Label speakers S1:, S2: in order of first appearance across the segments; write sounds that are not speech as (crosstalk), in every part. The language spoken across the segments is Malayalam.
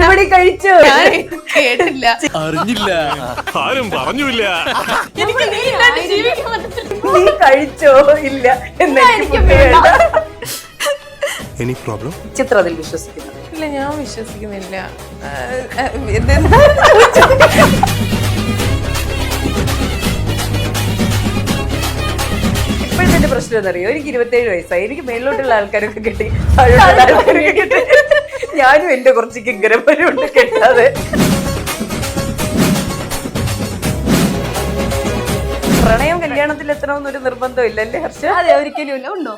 S1: പത്തുമണി കഴിച്ചു.
S2: ഞാൻ കേട്ടില്ല.
S3: അറിഞ്ഞില്ല.
S4: ആരും പറഞ്ഞില്ല
S2: എനിക്ക് നീ ഇല്ലാണ്ട് ജീവിക്കാൻ പറ്റത്തില്ല.
S1: നീ കഴിച്ചോ ഇല്ല എന്നെനിക്ക്
S5: വേണ്ട.
S4: എനി പ്രോബ്ലം
S1: ചിത്രത്തിൽ വിശ്വസിക്കുന്നു.
S2: ഇല്ല ഞാൻ വിശ്വസിക്കുന്നില്ല?
S1: ഇപ്പോഴത്തെ എന്റെ പ്രശ്നം എന്നറിയോ എനിക്ക് ഇരുപത്തേഴ് വയസ്സായി. എനിക്ക് മേളിലോട്ടുള്ള ആൾക്കാരൊക്കെ കിട്ടി. താഴോട്ടുള്ള ആൾക്കാരൊക്കെ കിട്ടി. ഞാനും എന്റെ കുറച്ച് കിങ്കരന്മാരുണ്ട് കെട്ടാതെ. പ്രണയം കല്യാണത്തിൽ എത്തണമെന്നൊരു നിർബന്ധം ഇല്ലല്ലേ ഹർഷ?
S5: അതെ ഒരിക്കലും ഇല്ല. ഉണ്ടോ?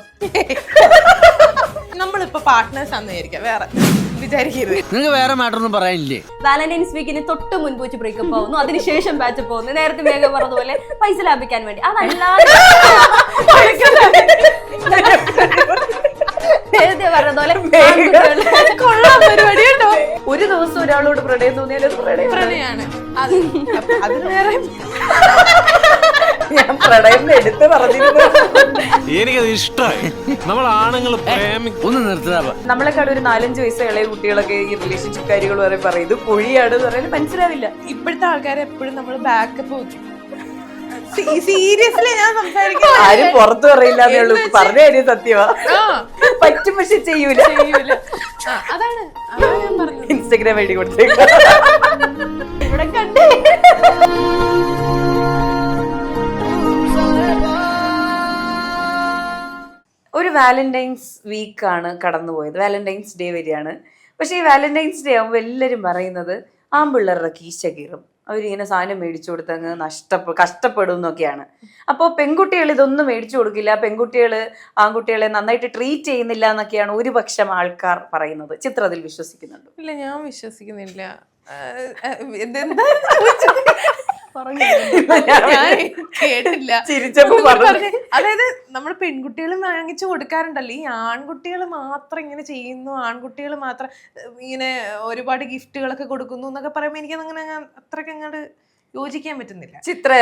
S2: നമ്മളിപ്പോ പാർട്ട്നേഴ്സ് ആണെന്ന് വിചാരിക്കാം. വേറെ വിചാരിക്കരുത്.
S3: നിങ്ങൾക്ക് വേറെ മാറ്ററൊന്നും പറയാനില്ലേ?
S5: വാലന്റൈൻസ് വീക്കിന് തൊട്ട് മുൻപ് വെച്ച് ബ്രേക്കപ്പ് ആവുന്നു. അതിനുശേഷം ബാച്ച് പോകുന്നു. നേരത്തെ വേഗം പറഞ്ഞതുപോലെ പൈസ ലാഭിക്കാൻ വേണ്ടി. അതല്ലാതെ നേരത്തെ പറഞ്ഞതുപോലെ (laughs)
S2: കൊള്ളാം പരിപാടി കേട്ടോ.
S1: ഒരു ദിവസം ഒരാളോട് പ്രണയം തോന്നിയാലും
S2: പ്രണയമാണ് അത് വേറെ
S1: ഞാൻ പ്രണയം എടുത്ത് പറഞ്ഞിരുന്നു.
S4: എനിക്കത് ഇഷ്ടമായി നമ്മൾ ആണുങ്ങൾ പ്രേമി
S3: ഒന്ന് നിർത്തതാ
S1: നമ്മളെക്കാട് ഒരു നാലഞ്ച് വയസ്സ് ഇളയ കുട്ടികളൊക്കെ ഈ റിലേഷൻഷിപ്പ് കാര്യങ്ങൾ പറയും പറയും. ഇത് കുഴിയാണ് പറയാൻ മനസ്സിലാവില്ല.
S2: ഇപ്പോഴത്തെ ആൾക്കാരെ എപ്പോഴും നമ്മൾ ബാക്കപ്പ് സീരിയസ്ലി ഞാൻ സംസാരിക്കുന്നത്
S1: ആരും പുറത്തു പറയില്ല എന്നേ ഉള്ളൂ. പറഞ്ഞ കാര്യം സത്യമാ. പറ്റും പക്ഷെ ചെയ്യൂല.
S2: അതാണ്.
S1: ഇൻസ്റ്റഗ്രാം ഐ ഡി കൊടുത്തേക്കാം.
S5: ഇവിടെ കണ്ടേ.
S1: ഒരു വാലന്റൈൻസ് വീക്കാണ് കടന്നുപോയത്. വാലന്റൈൻസ് ഡേ വരെയാണ്. പക്ഷേ ഈ വാലന്റൈൻസ് ഡേ ആകുമ്പോൾ എല്ലാവരും പറയുന്നത് ആമ്പിള്ളേരുടെ കീശ കീറും. അവരിങ്ങനെ സാധനം മേടിച്ചു കൊടുത്ത് അങ്ങ് നഷ്ടപ്പെ കഷ്ടപ്പെടും എന്നൊക്കെയാണ് അപ്പോൾ പെൺകുട്ടികൾ ഇതൊന്നും മേടിച്ചു കൊടുക്കില്ല. പെൺകുട്ടികൾ ആൺകുട്ടികളെ നന്നായിട്ട് ട്രീറ്റ് ചെയ്യുന്നില്ല എന്നൊക്കെയാണ് ഒരു പക്ഷം ആൾക്കാർ പറയുന്നത്. ചിത്ര അതിൽ വിശ്വസിക്കുന്നുണ്ട്?
S2: ഇല്ല ഞാൻ വിശ്വസിക്കുന്നില്ല. ഞാൻ കേട്ടില്ല.
S1: ചിരിച്ചപ്പോ പറഞ്ഞു.
S2: അതായത് നമ്മൾ പെൺകുട്ടികൾ വാങ്ങിച്ചു കൊടുക്കാറുണ്ടല്ലോ. ഈ ആൺകുട്ടികൾ മാത്രം ഇങ്ങനെ ചെയ്യുന്നു ആൺകുട്ടികൾ മാത്രം ഇങ്ങനെ ഒരുപാട് ഗിഫ്റ്റുകളൊക്കെ കൊടുക്കുന്നു എന്നൊക്കെ പറയുമ്പോൾ എനിക്ക് അങ്ങനെ അത്രയ്ക്ക് അങ്ങോട്ട് യോജിക്കാൻ പറ്റുന്നില്ല.
S1: ചിത്ര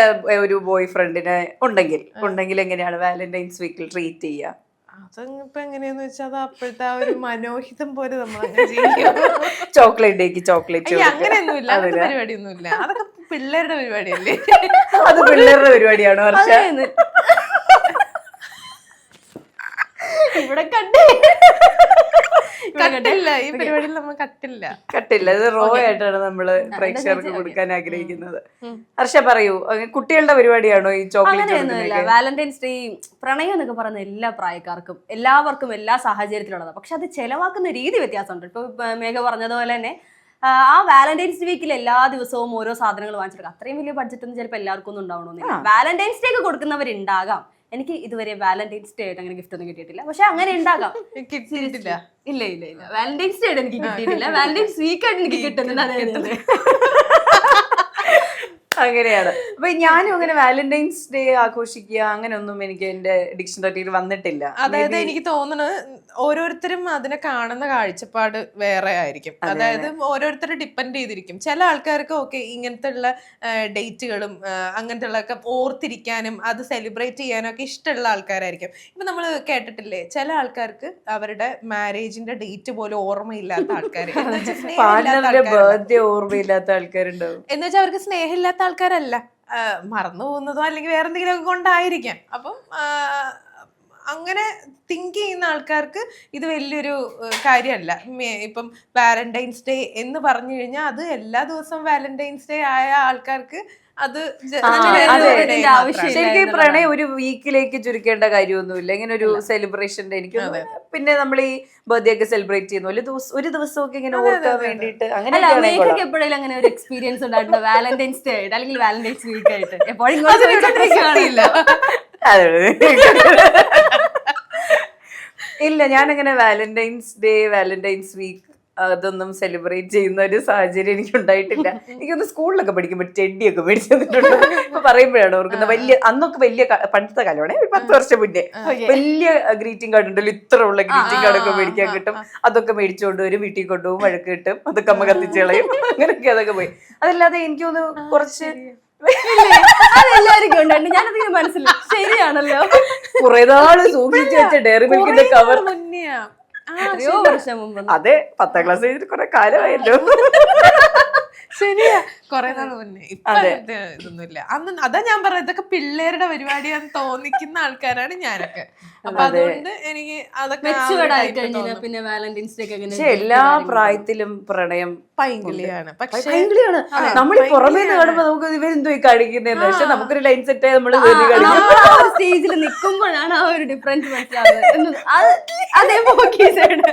S1: ഒരു ബോയ് ഫ്രണ്ടിനെ ഉണ്ടെങ്കിൽ ഉണ്ടെങ്കിൽ എങ്ങനെയാണ് വാലന്റൈൻസ് വീക്കിൽ ട്രീറ്റ് ചെയ്യുക
S2: അതിപ്പോ എങ്ങനെയാന്ന് വെച്ചാൽ അത് അപ്പോഴത്തെ ആ ഒരു മനോഹിതം പോലെ നമ്മൾ (laughs)
S1: ചോക്ലേറ്റ് ചോക്ലേറ്റ്
S2: അങ്ങനെയൊന്നുമില്ല. അങ്ങനത്തെ പരിപാടിയൊന്നുമില്ല. അതൊക്കെ പിള്ളേരുടെ പരിപാടിയല്ലേ?
S1: അത് പിള്ളേരുടെ പരിപാടിയാണ് വർഷ.
S5: ഇവിടെ കണ്ടേ
S2: കട്ടില്ല ഈ പരിപാടിയിൽ (laughs) നമ്മൾ കട്ടില്ല.
S1: കട്ടില്ല. ഇത് റോ ആയിട്ടാണ് നമ്മൾ പ്രേക്ഷകർക്ക് കൊടുക്കാൻ ആഗ്രഹിക്കുന്നത്. ഹർഷ പറയൂ. കുട്ടികളുടെ പരിപാടിയാണോ ഈ ചോക്ലേറ്റ്
S5: വാലന്റൈൻസ് ഡേ പ്രണയം എന്നൊക്കെ പറയുന്ന എല്ലാ പ്രായക്കാർക്കും എല്ലാവർക്കും എല്ലാ സാഹചര്യത്തിലുള്ളതാണ് പക്ഷെ അത് ചെലവാക്കുന്ന രീതി വ്യത്യാസമുണ്ട്. ഇപ്പൊ മേഘ പറഞ്ഞതുപോലെ തന്നെ ആ, വാലന്റൈൻസ് വീക്കിൽ എല്ലാ ദിവസവും ഓരോ സാധനങ്ങൾ വാങ്ങിച്ചെടുക്കാം. അത്രയും വലിയ ബഡ്ജറ്റ് ഒന്നും ചിലപ്പോൾ എല്ലാവർക്കും ഒന്നും ഉണ്ടാവണമെന്നില്ല. വാലന്റൈൻസ് ഡേ ഒക്കെ കൊടുക്കുന്നവരുണ്ടാകാം. എനിക്ക് ഇതുവരെ വാലന്റൈൻസ് ഡേ ആയിട്ട് അങ്ങനെ ഗിഫ്റ്റ് ഒന്നും കിട്ടിയിട്ടില്ല. പക്ഷെ അങ്ങനെ ഉണ്ടാകാം. (laughs)
S2: കിട്ടിയിട്ടില്ല.
S5: ഇല്ല ഇല്ല ഇല്ല. വാലന്റൈൻസ് ഡേ ആയിട്ട് എനിക്ക് കിട്ടിയിട്ടില്ല. വാലന്റൈൻസ് വീക്ക് ആയിട്ട് എനിക്ക് കിട്ടുന്നുണ്ട്. (laughs)
S1: അങ്ങനെയാണ്. അപ്പൊ ഞാനും അങ്ങനെ വാലന്റൈൻസ് ഡേ ആഘോഷിക്കുക അങ്ങനെയൊന്നും എനിക്ക് എന്റെ ഡിക്ഷണറിയിൽ വന്നിട്ടില്ല.
S2: അതായത് എനിക്ക് തോന്നുന്നത് ഓരോരുത്തരും അതിനെ കാണുന്ന കാഴ്ചപ്പാട് വേറെ ആയിരിക്കും. അതായത് ഓരോരുത്തരെ ഡിപ്പെൻഡ് ചെയ്തിരിക്കും. ചില ആൾക്കാർക്ക് ഓക്കെ ഇങ്ങനത്തെ ഉള്ള ഡേറ്റുകളും അങ്ങനത്തെ ഉള്ളതൊക്കെ ഓർത്തിരിക്കാനും അത് സെലിബ്രേറ്റ് ചെയ്യാനും ഒക്കെ ഇഷ്ടമുള്ള ആൾക്കാരായിരിക്കും. ഇപ്പൊ നമ്മൾ കേട്ടിട്ടില്ലേ ചില ആൾക്കാർക്ക് അവരുടെ മാരേജിന്റെ ഡേറ്റ് പോലും ഓർമ്മയില്ലാത്ത ആൾക്കാർ
S1: ബർത്ത്ഡേ (laughs) ഓർമ്മയില്ലാത്ത ആൾക്കാരുണ്ടാവും.
S2: എന്ന് വെച്ചാൽ അവർക്ക് സ്നേഹമില്ലാത്ത ആൾക്കാരല്ല. മറന്നു പോകുന്നതോ അല്ലെങ്കിൽ വേറെ എന്തെങ്കിലുമൊക്കെ കൊണ്ടായിരിക്കാം. അപ്പം അങ്ങനെ തിങ്ക് ചെയ്യുന്ന ആൾക്കാർക്ക് ഇത് വലിയൊരു കാര്യമല്ല. ഇപ്പം വാലന്റൈൻസ് ഡേ എന്ന് പറഞ്ഞു കഴിഞ്ഞാൽ അത് എല്ലാ ദിവസവും വാലന്റൈൻസ് ഡേ ആയ ആൾക്കാർക്ക് അത്.
S1: ശരിക്കും പ്രണയം ഒരു വീക്കിലേക്ക് ചുരുക്കേണ്ട കാര്യമൊന്നുമില്ല. ഇങ്ങനെ ഒരു സെലിബ്രേഷന്റെ എനിക്ക്. പിന്നെ നമ്മൾ ഈ ബർത്ത്ഡേ ഒക്കെ സെലിബ്രേറ്റ് ചെയ്യുന്നു ഒരു ദിവസം ഒരു ദിവസമൊക്കെ ഇങ്ങനെ ഓർക്കാൻ വേണ്ടിയിട്ട് അങ്ങനെ
S5: എപ്പോഴെങ്കിലും അങ്ങനെ ഒരു എക്സ്പീരിയൻസ് ഉണ്ടായിട്ടുണ്ട്? വാലന്റൈൻസ് ഡേ ആയിട്ട് അല്ലെങ്കിൽ വാലന്റൈൻസ് വീക്ക് ആയിട്ട് എപ്പോഴും.
S1: ഇല്ല ഞാനങ്ങനെ വാലന്റൈൻസ് ഡേ വാലന്റൈൻസ് വീക്ക് അതൊന്നും സെലിബ്രേറ്റ് ചെയ്യുന്ന ഒരു സാഹചര്യം എനിക്ക് ഉണ്ടായിട്ടില്ല (laughs) എനിക്കൊന്ന് സ്കൂളിലൊക്കെ പഠിക്കുമ്പോൾ ടെഡിയൊക്കെ പഠിച്ചിട്ടുണ്ട് ഇപ്പൊ പറയുമ്പോഴാണ് ഓർക്കുന്നത്. വലിയ അന്നൊക്കെ വലിയ പണ്ടത്തെ കാലമാണ്. ഒരു പത്ത് വർഷം മുന്നേ. വലിയ ഗ്രീറ്റിംഗ് കാർഡ് ഉണ്ടല്ലോ. ഇത്ര ഉള്ള ഗ്രീറ്റിംഗ് കാർഡൊക്കെ മേടിക്കാൻ കിട്ടും. അതൊക്കെ മേടിച്ചുകൊണ്ട് വരും വീട്ടിൽ കൊണ്ടുപോകും വഴക്ക് കിട്ടും. അതൊക്കെ അമ്മ കത്തിച്ച് കളയും. അങ്ങനെയൊക്കെ അതൊക്കെ പോയി. അതല്ലാതെ എനിക്കൊന്ന് കുറച്ച്
S5: അതെല്ലാവർക്കും ഞാനതിങ്ങനെ മനസ്സിലായി. ശരിയാണല്ലോ.
S1: കുറെ നാൾ സൂക്ഷിച്ചു വെച്ച ഡയറി മിൽക്കിന്റെ കവർ
S2: മുന്നെയാ
S5: എത്രയോ വർഷം മുമ്പ്.
S1: അതെ പത്താം ക്ലാസ് കഴിഞ്ഞിട്ട് കുറെ കാലമായല്ലോ. (laughs)
S2: ശരിയാ. കൊറേ നാൾ മുന്നേ. ഇപ്പൊ
S1: ഇതൊന്നും
S2: ഇല്ല ഇതൊന്നുമില്ല. അന്ന് അതാ ഞാൻ പറഞ്ഞത് ഇതൊക്കെ പിള്ളേരുടെ പരിപാടിയാന്ന് തോന്നിക്കുന്ന ആൾക്കാരാണ് ഞാനൊക്കെ. അപ്പൊ
S1: അതെ.
S2: അതുകൊണ്ട് എനിക്ക് അതൊക്കെ.
S5: പിന്നെ വാലന്റൈൻസ് ഡേ
S1: പക്ഷെ എല്ലാ പ്രായത്തിലും പ്രണയം
S2: പൈങ്കിളിയാണ്. പക്ഷെ പൈങ്കിളിയാണ്.
S1: നമ്മൾ പുറമേ. കാണുമ്പോ നമുക്ക് ഇവരെന്തോ കാണിക്കുന്നത് കാണിക്കുന്നതെന്ന് പക്ഷെ നമുക്കൊരു ലൈൻ സെറ്റ് ആയി
S5: നമ്മൾ നമ്മൾ സ്റ്റേജിൽ നിൽക്കുമ്പോഴാണ് ആ ഒരു ഡിഫറൻസ് മനസ്സിലാവുന്നത്. അത് അതേ പോക്കീസാണ്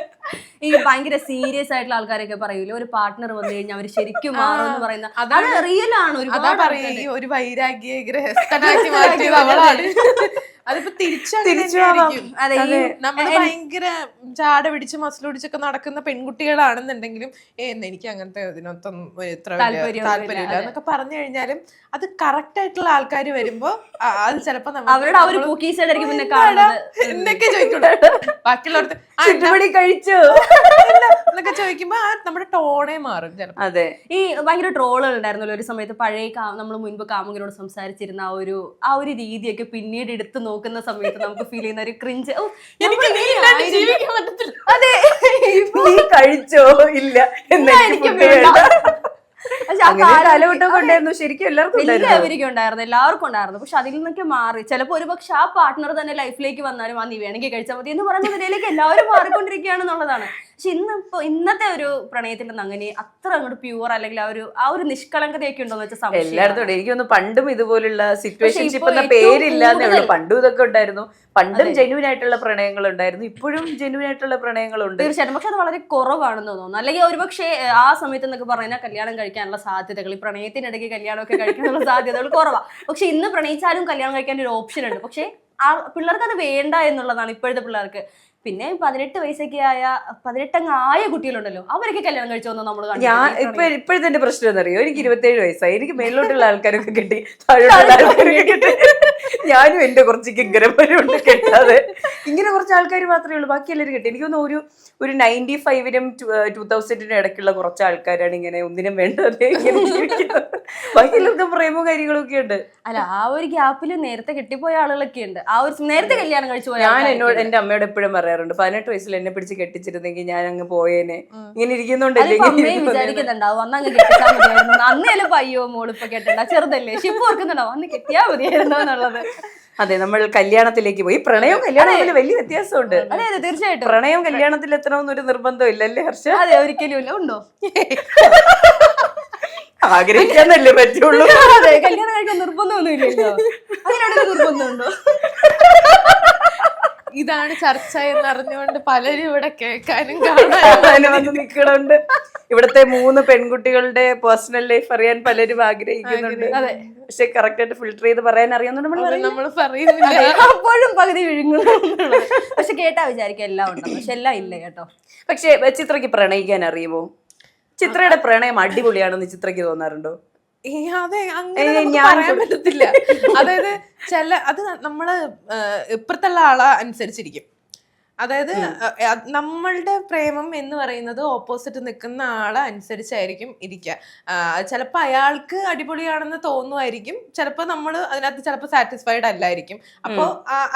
S5: ഈ ഭയങ്കര സീരിയസ് ആയിട്ടുള്ള ആൾക്കാരൊക്കെ പറയൂലേ? ഒരു പാർട്ട്ണർ വന്നു കഴിഞ്ഞാൽ അവർ ശരിക്കും മാറും എന്ന് പറയുന്ന
S2: അതാണ്
S5: റിയൽ ആണ്
S2: അതാ ഈ ഒരു വൈരാഗ്യ ഗ്രഹസ്ഥനാക്കി മാറ്റിയത് അവളാണ്. അതിപ്പോ തിരിച്ചു.
S5: അതെ
S2: നമ്മൾ ഭയങ്കര ചാട പിടിച്ച് മസിൽ പിടിച്ചൊക്കെ നടക്കുന്ന പെൺകുട്ടികളാണെന്നുണ്ടെങ്കിലും ഏ എനിക്ക് അങ്ങനത്തെ ഇതിനൊത്തൊന്നും ഇത്ര താല്പര്യമില്ല എന്നൊക്കെ പറഞ്ഞു കഴിഞ്ഞാലും അത് കറക്റ്റ് ആയിട്ടുള്ള ആൾക്കാർ വരുമ്പോ അത് ചിലപ്പോ
S5: അവരുടെ ഒരു
S2: എന്നൊക്കെ ചോദിക്കൂടെ. ബാക്കിയുള്ളവർക്ക്?
S1: ചുറ്റുപടി കഴിച്ചു?
S2: എന്നൊക്കെ ചോദിക്കുമ്പോ ആ നമ്മുടെ ടോണേ മാറും
S1: അതെ.
S5: ഈ ഭയങ്കര ട്രോളുകൾ ഉണ്ടായിരുന്നല്ലോ ഒരു സമയത്ത് പഴയ നമ്മൾ മുൻപ് കാമുകനോട് സംസാരിച്ചിരുന്ന ആ ഒരു ആ ഒരു രീതിയൊക്കെ പിന്നീട് എടുത്തു നോക്കുന്ന സമയത്ത് നമുക്ക് ഫീൽ ചെയ്യുന്ന ഒരു ക്രിഞ്ച്
S2: പറ്റത്തില്ല.
S5: അതെ.
S1: നീ കഴിച്ചോ ഇല്ല
S5: എനിക്ക് വേണ്ട. കാലഘട്ടം-
S1: കാലഘട്ടമൊക്കെ ശരിക്കും എല്ലാവർക്കും ഉണ്ടായിരുന്നു.
S5: എല്ലാവർക്കും ഉണ്ടായിരുന്നു. എല്ലാവർക്കും ഉണ്ടായിരുന്നു. പക്ഷെ അതിൽ നിന്നൊക്കെ മാറി. ചിലപ്പോൾ ഒരുപക്ഷെ ആ പാർട്ട്ണർ തന്നെ ലൈഫിലേക്ക് വന്നാലും ആ നീ വേണമെങ്കിൽ കഴിച്ചാൽ മതി എന്ന് പറയുന്ന നിലയിലേക്ക് എല്ലാവരും മാറിക്കൊണ്ടിരിക്കുകയാണെന്നുള്ളതാണ് പക്ഷെ ഇന്ന് ഇപ്പൊ ഇന്നത്തെ ഒരു പ്രണയത്തിൽ നിന്ന് അങ്ങനെ അത്ര അങ്ങോട്ട് പ്യുവർ അല്ലെങ്കിൽ ആ ഒരു ആ ഒരു നിഷ്കളങ്കതയൊക്കെ ഉണ്ടോ എന്ന് വെച്ചാൽ
S1: എല്ലായിടത്തും എനിക്ക് തോന്നുന്നു പണ്ടും ഇതുപോലുള്ള സിറ്റുവേഷൻ
S5: പേരില്ല
S1: പണ്ടും ഇതൊക്കെ ഉണ്ടായിരുന്നു. പണ്ടും
S5: ജെനുവിൻ
S1: ജെന്യൂൻ ആയിട്ടുള്ള പ്രണയങ്ങൾ ഉണ്ടായിരുന്നു ഇപ്പോഴും ജെന്യൂൻ ആയിട്ടുള്ള പ്രണയങ്ങളുണ്ട്.
S5: തീർച്ചയായിട്ടും. പക്ഷെ അത് വളരെ കുറവാണെന്ന് തോന്നുന്നു. അല്ലെങ്കിൽ ഒരുപക്ഷെ ആ സമയത്ത് എന്നൊക്കെ പറഞ്ഞാൽ കല്യാണം കഴിക്കാനുള്ള സാധ്യതകൾ ഈ പ്രണയത്തിനിടയ്ക്ക് കല്യാണമൊക്കെ കഴിക്കാനുള്ള സാധ്യതകൾ കുറവാണ് പക്ഷെ ഇന്ന് പ്രണയിച്ചാലും കല്യാണം കഴിക്കാൻ ഒരു ഓപ്ഷൻ ഉണ്ട്. പക്ഷേ ആ പിള്ളേർക്ക് അത് വേണ്ട എന്നുള്ളതാണ് ഇപ്പോഴത്തെ പിള്ളേർക്ക്. പിന്നെ പതിനെട്ട് വയസ്സൊക്കെ ആയ പതിനെട്ടങ്ങ് ആയ കുട്ടികളുണ്ടല്ലോ അവരൊക്കെ കല്യാണം കഴിച്ചോന്നോ നമ്മൾ
S1: ഞാൻ ഇപ്പൊ ഇപ്പോഴത്തെ എന്റെ പ്രശ്നം എന്നറിയോ എനിക്ക് ഇരുപത്തേഴ് വയസ്സായി. എനിക്ക് മേലോട്ടുള്ള (laughs) ആൾക്കാരൊക്കെ കിട്ടി. താഴോട്ടുള്ള ആൾക്കാരൊക്കെ കിട്ടി. ഞാനും എന്റെ കുറച്ച് കിങ്കരമാരുണ്ട് കെട്ടാതെ. (laughs) ഇങ്ങനെ കുറച്ച് ആൾക്കാർ മാത്രമേ ഉള്ളൂ. ബാക്കി എല്ലാവരും കിട്ടി. എനിക്കൊന്ന് ഒരു ഒരു നയന്റി ഫൈവിനും ടൂ തൗസൻഡിനും ഇടയ്ക്കുള്ള കുറച്ച് ആൾക്കാരാണ് ഇങ്ങനെ ഒന്നിനും വേണ്ടത് (laughs) ബാക്കി എല്ലാവർക്കും പ്രേമവും കാര്യങ്ങളൊക്കെ ഉണ്ട്.
S5: അല്ല ആ ഒരു ഗ്യാപ്പിൽ നേരത്തെ കെട്ടിപ്പോയ ആളുകളൊക്കെ ഉണ്ട്. ആ ഒരു നേരത്തെ കല്യാണം കഴിച്ചു പോയ
S1: ഞാൻ എന്നോട് എന്റെ അമ്മയോട് എപ്പോഴും പറയാറുണ്ട്. പതിനെട്ട് വയസ്സിൽ എന്നെ പിടിച്ച് കെട്ടിച്ചിരുന്നെങ്കിൽ ഞാൻ അങ്ങ് പോയേനെ ഇങ്ങനെ ഇരിക്കുന്നുണ്ടല്ലോ
S5: അതിപ്പോ
S1: ഇങ്ങനെ
S5: അമ്മയും അന്ന് അങ്ങ് കെട്ടിച്ചാൽ മതിയായിരുന്നു. (laughs) അന്ന് ചിലപ്പോ അയ്യോ മോളിപ്പോ കെട്ടണ്ട. ചെറുതല്ലേ. പക്ഷെ ഇപ്പൊ അന്ന് കെട്ടിയാ മതിയായിരുന്നു എന്നുള്ളത്.
S1: അതെ നമ്മൾ കല്യാണത്തിലേക്ക് പോയി. പ്രണയവും കല്യാണത്തിൽ വലിയ വ്യത്യാസമുണ്ട്.
S5: അതെ അതെ തീർച്ചയായിട്ടും.
S1: പ്രണയം കല്യാണത്തിൽ എത്തണമെന്ന് ഒരു നിർബന്ധം ഇല്ലല്ലേ ഹർഷ?
S5: അതെ ഒരിക്കലും ഇല്ല. ഉണ്ടോ? (laughs)
S1: ആഗ്രഹിക്കാന്നല്ലേ പറ്റുള്ളൂ. (laughs)
S5: അതെ കല്യാണം കഴിക്കാൻ നിർബന്ധമൊന്നും ഇല്ലല്ലോ. അതിനോട് നിർബന്ധമുണ്ടോ?
S2: ഇതാണ് ചർച്ച എന്നറിഞ്ഞുകൊണ്ട് പലരും ഇവിടെ കേൾക്കാനും (laughs) കാണാനും
S1: വന്ന് നിൽക്കണുണ്ട്. ഇവിടുത്തെ മൂന്ന് പെൺകുട്ടികളുടെ പേഴ്സണൽ ലൈഫ് അറിയാൻ പലരും ആഗ്രഹിക്കുന്നുണ്ട്. പക്ഷെ കറക്റ്റ് ആയിട്ട് ഫിൽട്ടർ ചെയ്ത് പറയാൻ അറിയാവുന്നുണ്ട് നമ്മൾ.
S2: പറയുന്നില്ല. (laughs)
S5: അപ്പോഴും പകുതി വിഴുങ്ങുന്നു. പക്ഷെ കേട്ടാ വിചാരിക്കും എല്ലാം ഉണ്ട് പക്ഷെ എല്ലാം ഇല്ല കേട്ടോ.
S1: പക്ഷെ ചിത്രയ്ക്ക് പ്രണയിക്കാൻ അറിയുമോ? ചിത്രയുടെ പ്രണയം അടിപൊളിയാണെന്ന് ചിത്രയ്ക്ക് തോന്നാറുണ്ടോ?
S2: അതെ അങ്ങനെ നമുക്ക് പറയാൻ പറ്റത്തില്ല. അതായത് ചില അത് നമ്മൾ ഇപ്പുറത്തുള്ള ആളെ അനുസരിച്ചിരിക്കും. അതായത് നമ്മളുടെ പ്രേമം എന്ന് പറയുന്നത് ഓപ്പോസിറ്റ് നിൽക്കുന്ന ആളെ അനുസരിച്ചായിരിക്കും ഇരിക്കുക ചിലപ്പോൾ അയാൾക്ക് അടിപൊളിയാണെന്ന് തോന്നുമായിരിക്കും. ചിലപ്പോൾ നമ്മൾ അതിനകത്ത് ചിലപ്പോൾ സാറ്റിസ്ഫൈഡ് അല്ലായിരിക്കും. അപ്പോൾ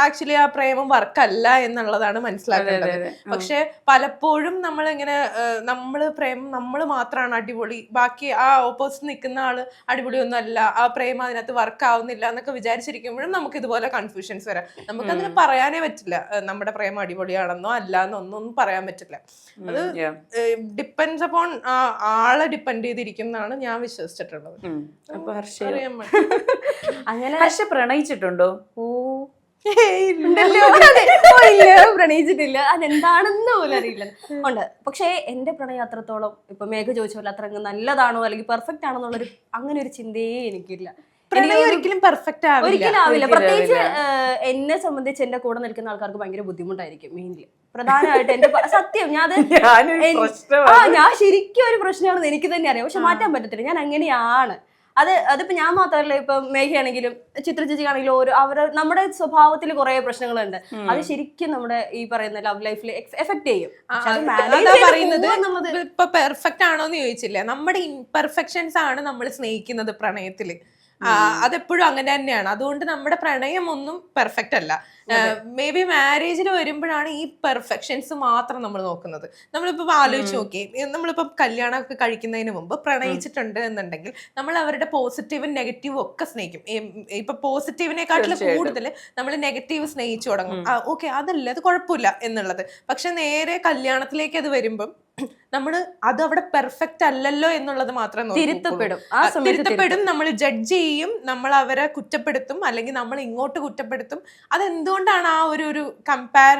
S2: ആക്ച്വലി ആ പ്രേമം വർക്കല്ല എന്നുള്ളതാണ് മനസ്സിലാക്കേണ്ടത്. പക്ഷെ പലപ്പോഴും നമ്മൾ ഇങ്ങനെ നമ്മൾ പ്രേമം നമ്മൾ മാത്രമാണ് അടിപൊളി. ബാക്കി ആ ഓപ്പോസിറ്റ് നിൽക്കുന്ന ആൾ അടിപൊളിയൊന്നും അല്ല ആ പ്രേമം അതിനകത്ത് വർക്ക് ആവുന്നില്ല എന്നൊക്കെ വിചാരിച്ചിരിക്കുമ്പോഴും നമുക്ക് ഇതുപോലെ കൺഫ്യൂഷൻസ് വരാം. നമുക്ക് അതിന് പറയാനേ പറ്റില്ല. നമ്മുടെ പ്രേമം അടിപൊളിയാണെന്നോ അല്ല എന്നൊന്നും ഒന്നും പറയാൻ പറ്റില്ല. അത് ഡിപ്പെൻസ് അപ്പോൺ ആളെ ഡിപ്പെൻഡ് ചെയ്തിരിക്കും എന്നാണ് ഞാൻ വിശ്വസിച്ചിട്ടുള്ളത്.
S1: ഉം. അപ്പൊ ഹർഷ
S5: അങ്ങനെ
S1: ഹർഷ പ്രണയിച്ചിട്ടുണ്ടോ?
S5: ഓ. പ്രണയിച്ചിട്ടില്ല. അതെന്താണെന്ന് പോലും അറിയില്ല. ഉണ്ട്. പക്ഷേ എന്റെ പ്രണയം അത്രത്തോളം ഇപ്പൊ മേഘ ചോദിച്ച പോലെ അത്ര അങ്ങ് നല്ലതാണോ അല്ലെങ്കിൽ പെർഫെക്റ്റ് ആണോ എന്നുള്ളൊരു അങ്ങനെ ഒരു ചിന്തയേ എനിക്കില്ല.
S2: പ്രണയം ഒരിക്കലും പെർഫെക്റ്റ് ആവില്ല.
S5: ഒരിക്കലും ആവില്ല. പ്രത്യേകിച്ച് എന്നെ സംബന്ധിച്ച് എന്റെ കൂടെ നിൽക്കുന്ന ആൾക്കാർക്ക് ഭയങ്കര ബുദ്ധിമുട്ടായിരിക്കും മെയിൻലി. പ്രധാനമായിട്ട് എന്റെ സത്യം ഞാൻ അത് (laughs) ആ ഞാൻ ശരിക്കും ഒരു പ്രശ്നമാണെന്ന് എനിക്ക് തന്നെ അറിയാം. പക്ഷെ മാറ്റാൻ പറ്റത്തില്ല. ഞാൻ അങ്ങനെയാണ്. അത് അതിപ്പോ ഞാൻ മാത്രമല്ല ഇപ്പൊ മേഘയാണെങ്കിലും ചിത്ര ചേച്ചിയാണെങ്കിലും ഓരോ അവർ നമ്മുടെ സ്വഭാവത്തിൽ കുറെ പ്രശ്നങ്ങളുണ്ട്. അത് ശരിക്കും നമ്മുടെ ഈ പറയുന്ന ലവ് ലൈഫിൽ എഫക്ട് ചെയ്യും.
S2: പറയുന്നത് ഇപ്പൊ പെർഫെക്റ്റ് ആണോന്ന് ചോദിച്ചില്ലേ. നമ്മുടെ ഇംപെർഫെക്ഷൻസ് ആണ് നമ്മൾ സ്നേഹിക്കുന്നത് പ്രണയത്തിൽ. അതെപ്പോഴും അങ്ങനെ തന്നെയാണ്. അതുകൊണ്ട് നമ്മുടെ പ്രണയം ഒന്നും പെർഫെക്റ്റ് അല്ല. മേ ബി മാരേജിൽ വരുമ്പോഴാണ് ഈ പെർഫെക്ഷൻസ് മാത്രം നമ്മൾ നോക്കുന്നത്. നമ്മളിപ്പോ ആലോചിച്ച് നോക്കി നമ്മളിപ്പോ കല്യാണമൊക്കെ കഴിക്കുന്നതിന് മുമ്പ് പ്രണയിച്ചിട്ടുണ്ട് എന്നുണ്ടെങ്കിൽ നമ്മൾ അവരുടെ പോസിറ്റീവും നെഗറ്റീവും ഒക്കെ സ്നേഹിക്കും. ഇപ്പൊ പോസിറ്റീവിനെക്കാട്ടിലും. കൂടുതൽ നമ്മൾ നെഗറ്റീവ് സ്നേഹിച്ചു തുടങ്ങും. ഓക്കെ അതല്ല അത് കുഴപ്പമില്ല എന്നുള്ളത്. പക്ഷെ നേരെ കല്യാണത്തിലേക്ക് അത് വരുമ്പം നമ്മൾ അത് അവിടെ പെർഫെക്റ്റ് അല്ലല്ലോ എന്നുള്ളത് മാത്രം.
S5: തിരുത്തപ്പെടും.
S2: തിരുത്തപ്പെടും നമ്മൾ ജഡ്ജ് ചെയ്യും നമ്മൾ അവരെ കുറ്റപ്പെടുത്തും അല്ലെങ്കിൽ നമ്മൾ ഇങ്ങോട്ട് കുറ്റപ്പെടുത്തും. അതെന്തുകൊണ്ടാണ് ആ ഒരു ഒരു കമ്പയർ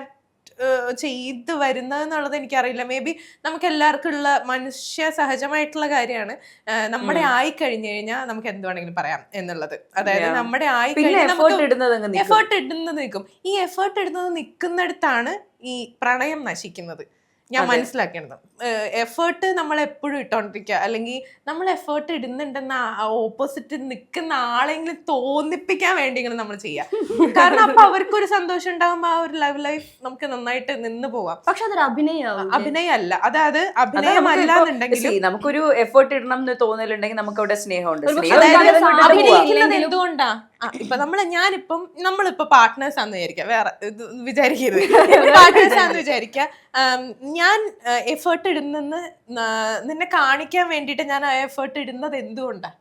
S2: ചെയ്ത് വരുന്നത് എന്നുള്ളത് എനിക്കറിയില്ല. മേ ബി നമുക്ക് എല്ലാവർക്കും ഉള്ള മനുഷ്യ സഹജമായിട്ടുള്ള കാര്യമാണ്. നമ്മുടെ ആയി കഴിഞ്ഞു കഴിഞ്ഞാൽ നമുക്ക് എന്ത് വേണമെങ്കിലും പറയാം എന്നുള്ളത്. അതായത്. നമ്മുടെ ആയി കഴിഞ്ഞാൽ.
S1: എഫേർട്ട് ഇടുന്നത് നിൽക്കും.
S2: ഈ എഫേർട്ട് ഇടുന്നത് നിൽക്കുന്നിടത്താണ് ഈ പ്രണയം നശിക്കുന്നത്. ഞാൻ. മനസ്സിലാക്കേണ്ടത് എഫേർട്ട് നമ്മൾ എപ്പോഴും ഇട്ടോണ്ടിരിക്കുക. അല്ലെങ്കിൽ നമ്മൾ എഫേർട്ട് ഇടുന്നുണ്ടെന്ന് ഓപ്പോസിറ്റ് നിൽക്കുന്ന ആളെങ്കിലും തോന്നിപ്പിക്കാൻ വേണ്ടി ഇങ്ങനെ നമ്മൾ ചെയ്യുക. (laughs) കാരണം അപ്പൊ അവർക്കൊരു സന്തോഷം ഉണ്ടാകുമ്പോൾ ആ ഒരു ലവ് ലൈഫ് നമുക്ക് നന്നായിട്ട് നിന്ന് പോവാം.
S5: പക്ഷെ അതൊരു അഭിനയം
S2: അഭിനയമല്ല. അതായത് അഭിനയമല്ല
S1: നമുക്കൊരു എഫേർട്ട് ഇടണം എന്ന് തോന്നലുണ്ടെങ്കിൽ നമുക്ക് അവിടെ സ്നേഹമുണ്ട്
S2: എന്തുകൊണ്ടാ? ഇപ്പൊ നമ്മൾ ഞാനിപ്പം നമ്മളിപ്പോ പാർട്ട്നേഴ്സ് ആണെന്ന് വിചാരിക്കാം. വേറെ ഇത് വിചാരിക്കരുത്. (laughs) പാർട്ട്നേഴ്സ് ആണെന്ന് വിചാരിക്കാം. ഞാൻ എഫേർട്ട് ഇടുന്നെന്ന് നിന്നെ കാണിക്കാൻ വേണ്ടിട്ട് ഞാൻ ആ എഫേർട്ട് ഇടുന്നത് എന്തുകൊണ്ടാ?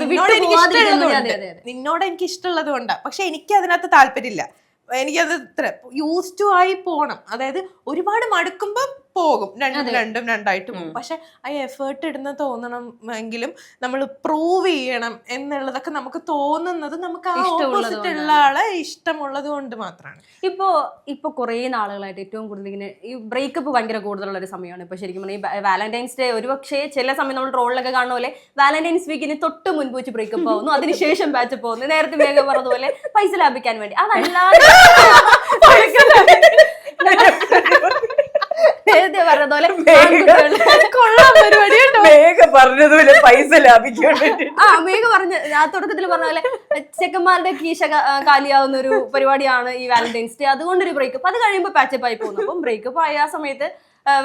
S2: നിന്നോട് എനിക്ക്
S5: പോവാതിരിക്കാൻ
S2: ഇഷ്ടമുള്ളത് കൊണ്ട്
S5: അതെ, അതെ, അതെ.
S2: നിന്നോട് എനിക്ക് ഇഷ്ടമുള്ളത് കൊണ്ടാ പക്ഷെ എനിക്ക് അതിനകത്ത് താല്പര്യമില്ല. എനിക്കത് ഇത്ര യൂസ് ടു ആയി പോണം. അതായത് ഒരുപാട് മടുക്കുമ്പോ പോകും. രണ്ടും രണ്ടും രണ്ടായിട്ട് പോകും. പക്ഷെ ആ എഫേർട്ട് ഇടുന്ന തോന്നണം എങ്കിലും നമ്മൾ പ്രൂവ് ചെയ്യണം എന്നുള്ളതൊക്കെ നമുക്ക് തോന്നുന്നത് നമുക്ക് ആ ഓപ്പോസിറ്റ് ഉള്ള ആളെ ഇഷ്ടമുള്ളത് കൊണ്ട് മാത്രമാണ്
S5: ഇപ്പോ ഇപ്പൊ കുറെ നാളുകളായിട്ട് ഏറ്റവും കൂടുതൽ ഇങ്ങനെ ഈ ബ്രേക്കപ്പ് ഭയങ്കര കൂടുതലുള്ള ഒരു സമയമാണ്. ഇപ്പൊ ശരിക്കും പറഞ്ഞാൽ ഈ വാലന്റൈൻസ് ഡേ ഒരു പക്ഷേ ചില സമയം നമ്മൾ ട്രോളിലൊക്കെ കാണുന്ന പോലെ വാലന്റൈൻസ് വീക്കിന് തൊട്ട് മുൻപ് വെച്ച് ബ്രേക്കപ്പ് ആവുന്നു. അതിനുശേഷം ബാച്ച് പോകുന്നു. നേരത്തെ വേഗം പറഞ്ഞതുപോലെ പൈസ ലാഭിക്കാൻ വേണ്ടി. അതല്ലാതെ (laughs) നേരത്തെ പറഞ്ഞതുപോലെ (laughs)
S2: കൊള്ളാം പരിപാടി
S1: മേഘ പറഞ്ഞതുപോലെ പൈസ ലാഭിക്കാൻ
S5: ആ മേഘ പറഞ്ഞ ആ തുടക്കത്തിൽ പറഞ്ഞ പോലെ ചെക്കന്മാരുടെ കീശ കാലിയാവുന്ന ഒരു പരിപാടിയാണ് ഈ വാലന്റൈൻസ് ഡേ അതുകൊണ്ട് ഒരു ബ്രേക്കപ്പ് അത് കഴിയുമ്പോൾ പാച്ചപ്പ് ആയി പോകുന്നു. അപ്പം ബ്രേക്കപ്പ് ആയ ആ സമയത്ത്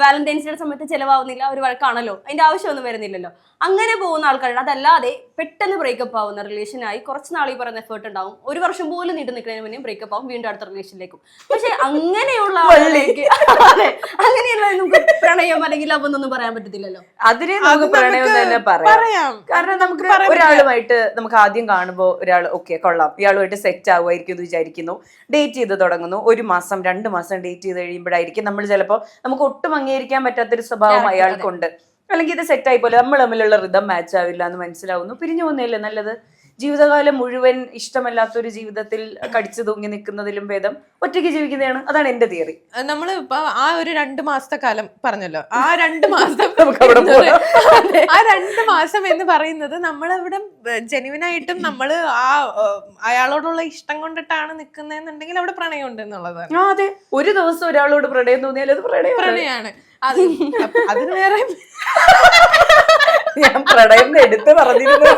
S5: വാലന്റൈൻസ് ഡേ സമയത്ത് ചിലവാകുന്നില്ല ഒരു വഴക്കാണല്ലോ. അതിന്റെ ആവശ്യമൊന്നും വരുന്നില്ലല്ലോ. അങ്ങനെ പോകുന്ന ആൾക്കാരുണ്ട്. അതല്ലാതെ പെട്ടെന്ന് ബ്രേക്കപ്പ് ആവുന്ന റിലേഷനായി കുറച്ച് നാൾ ഈ പറയുന്ന എഫേർട്ട് ഉണ്ടാവും. ഒരു വർഷം പോലും നീണ്ടു നിൽക്കുന്നതിന് മുന്നേ ബ്രേക്കപ്പ് ആവും വീണ്ടും അടുത്ത റിലേഷനിലേക്കും പക്ഷെ അങ്ങനെയുള്ള ആളുകൾക്ക് അതെ, അങ്ങനെയുള്ള നമുക്ക് പ്രണയം അല്ലെങ്കിൽ അവന്നൊന്നും പറയാൻ പറ്റത്തില്ലല്ലോ.
S1: അതിനെ നമുക്ക് പ്രണയം തന്നെ പറയാം. കാരണം നമുക്ക് ഒരാളുമായിട്ട് നമുക്ക് ആദ്യം കാണുമ്പോൾ ഒരാൾ ഓക്കെ കൊള്ളാം. ഇയാളുമായിട്ട് സെറ്റ് ആവുമായിരിക്കും എന്ന് വിചാരിക്കുന്നു. ഡേറ്റ് ചെയ്ത് തുടങ്ങുന്നു. ഒരു മാസം രണ്ട് മാസം ഡേറ്റ് ചെയ്ത് കഴിയുമ്പോഴായിരിക്കും നമ്മൾ ചിലപ്പോൾ നമുക്ക് ഒട്ടും അംഗീകരിക്കാൻ പറ്റാത്തൊരു സ്വഭാവം അയാൾക്കുണ്ട്. അല്ലെങ്കിൽ ഇത് സെറ്റായി ആയി പോലെ. നമ്മൾ തമ്മിലുള്ള റിതം മാച്ച് ആവില്ല എന്ന് മനസ്സിലാവുന്നു. പിരിഞ്ഞു പോകുന്നതല്ലേ നല്ലത്? ജീവിതകാലം മുഴുവൻ ഇഷ്ടമല്ലാത്തൊരു ജീവിതത്തിൽ കടിച്ചു തൂങ്ങി നിൽക്കുന്നതിലും ഭേദം ഒറ്റയ്ക്ക് ജീവിക്കുന്നതാണ്. അതാണ് എന്റെ തിയറി
S2: നമ്മൾ ആ ഒരു രണ്ട് മാസത്തെ കാലം പറഞ്ഞല്ലോ. ആ രണ്ട് മാസം (laughs) (laughs) ആ രണ്ട് മാസം എന്ന് പറയുന്നത് നമ്മളവിടെ ജെനുവിനായിട്ടും നമ്മൾ ആ അയാളോടുള്ള ഇഷ്ടം കൊണ്ടിട്ടാണ് നിൽക്കുന്നതെന്നുണ്ടെങ്കിൽ അവിടെ പ്രണയം ഉണ്ട് എന്നുള്ളതാണ്.
S1: ആ അതെ. ഒരു ദിവസം ഒരാളോട് പ്രണയം തോന്നിയാൽ അത് പ്രണയമാണ്.
S2: പ്രണയാണ്. അത് അതിന് വേറെ
S1: ഞാൻ പ്രണയം എന്ന് എടുത്ത് പറഞ്ഞിരുന്നു.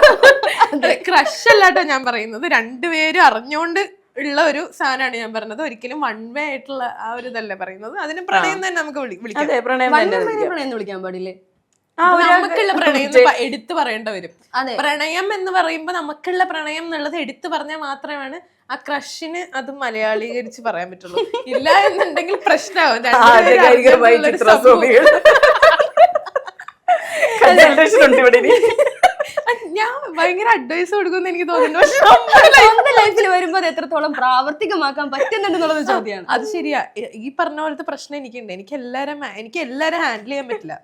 S2: ക്രഷ് അല്ലാട്ടോ ഞാൻ പറയുന്നത്. രണ്ടുപേരും അറിഞ്ഞോണ്ട് ഉള്ള ഒരു സാധനമാണ് ഞാൻ പറഞ്ഞത്. ഒരിക്കലും വൺ വേ ആയിട്ടുള്ള ആ ഒരു ഇതല്ലേ പറയുന്നത്. അതിന് പ്രണയം തന്നെ നമുക്ക് വിളിക്കാം.
S1: പ്രണയം തന്നെ
S5: പ്രണയം എന്ന് വിളിക്കാൻ പാടില്ലേ?
S2: നമുക്കുള്ള പ്രണയം എടുത്തു പറയേണ്ട വരും. പ്രണയം എന്ന് പറയുമ്പോ നമുക്കുള്ള പ്രണയം എന്നുള്ളത് എടുത്തു പറഞ്ഞാൽ മാത്രമാണ് ആ ക്രഷിന് അത് മലയാളീകരിച്ച് പറയാൻ പറ്റുള്ളൂ. ഇല്ല എന്നുണ്ടെങ്കിൽ പ്രശ്നമാവും. ഞാൻ ഭയങ്കര അഡ്വൈസ് കൊടുക്കുമെന്ന് എനിക്ക് തോന്നുന്നു പക്ഷെ
S5: ലൈഫിൽ വരുമ്പോൾ അത് എത്രത്തോളം പ്രാവർത്തികമാക്കാൻ പറ്റുന്നുണ്ടെന്നുള്ളത് ചോദ്യമാണ്
S2: അത് ശരിയാ. ഈ- പറഞ്ഞ പോലത്തെ പ്രശ്നം എനിക്കുണ്ട്. എനിക്ക് എല്ലാരും എനിക്ക് എല്ലാരും ഹാൻഡിൽ ചെയ്യാൻ പറ്റില്ല.